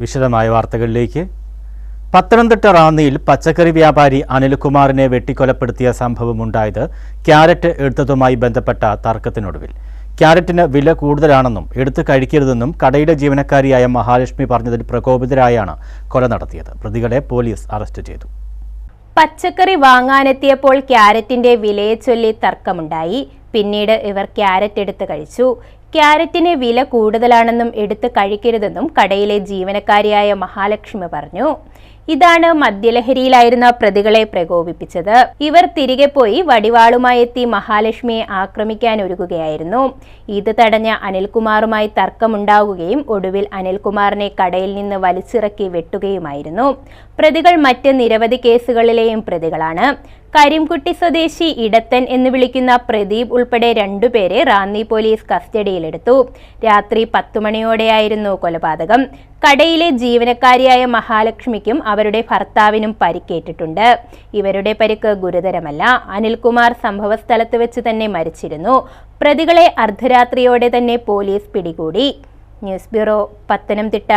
വിശദമായ വാർത്തകളിലേക്ക്. പത്തനംതിട്ട റാന്നിയിൽ പച്ചക്കറി വ്യാപാരി അനിൽകുമാറിനെ വെട്ടിക്കൊലപ്പെടുത്തിയ സംഭവമുണ്ടായത് ക്യാരറ്റ് എടുത്തതുമായി ബന്ധപ്പെട്ട തർക്കത്തിനൊടുവിൽ. ക്യാരറ്റിന് വില കൂടുതലാണെന്നും എടുത്തു കഴിക്കരുതെന്നും കടയുടെ ജീവനക്കാരിയായ മഹാലക്ഷ്മി പറഞ്ഞതിൽ പ്രകോപിതരായാണ് കൊല നടത്തിയത്. പ്രതികളെ പോലീസ് അറസ്റ്റ് ചെയ്തു. പച്ചക്കറി വാങ്ങാനെത്തിയപ്പോൾ ക്യാരറ്റിന്റെ വിലയെ ചൊല്ലി തർക്കമുണ്ടായി. പിന്നീട് ഇവർ ക്യാരറ്റ് എടുത്ത് കഴിച്ചു. ക്യാരറ്റിന് വില കൂടുതലാണെന്നും എടുത്ത് കഴിക്കരുതെന്നും കടയിലെ ജീവനക്കാരിയായ മഹാലക്ഷ്മി പറഞ്ഞു. ഇതാണ് മദ്യലഹരിയിലായിരുന്ന പ്രതികളെ പ്രകോപിപ്പിച്ചത്. ഇവർ തിരികെ പോയി വടിവാളുമായി എത്തി മഹാലക്ഷ്മിയെ ആക്രമിക്കാൻ ഒരുങ്ങുകയായിരുന്നു. ഇത് തടഞ്ഞ അനിൽകുമാറുമായി തർക്കമുണ്ടാവുകയും ഒടുവിൽ അനിൽകുമാറിനെ കടയിൽ നിന്ന് വലിച്ചിറക്കി വെട്ടുകയുമായിരുന്നു. പ്രതികൾ മറ്റ് നിരവധി കേസുകളിലെയും പ്രതികളാണ്. കരിംകുട്ടി സ്വദേശി ഇടത്തൻ എന്ന് വിളിക്കുന്ന പ്രദീപ് ഉൾപ്പെടെ രണ്ടുപേരെ റാന്നി പോലീസ് കസ്റ്റഡിയിലെടുത്തു. രാത്രി പത്തു മണിയോടെയായിരുന്നു കൊലപാതകം. കടയിലെ ജീവനക്കാരിയായ മഹാലക്ഷ്മിക്കും അവരുടെ ഭർത്താവിനും പരിക്കേറ്റിട്ടുണ്ട്. ഇവരുടെ പരിക്ക് ഗുരുതരമല്ല. അനിൽകുമാർ സംഭവസ്ഥലത്ത് വെച്ച് തന്നെ മരിച്ചിരുന്നു. പ്രതികളെ അർദ്ധരാത്രിയോടെ തന്നെ പോലീസ് പിടികൂടി. News bureau Pathanamthitta.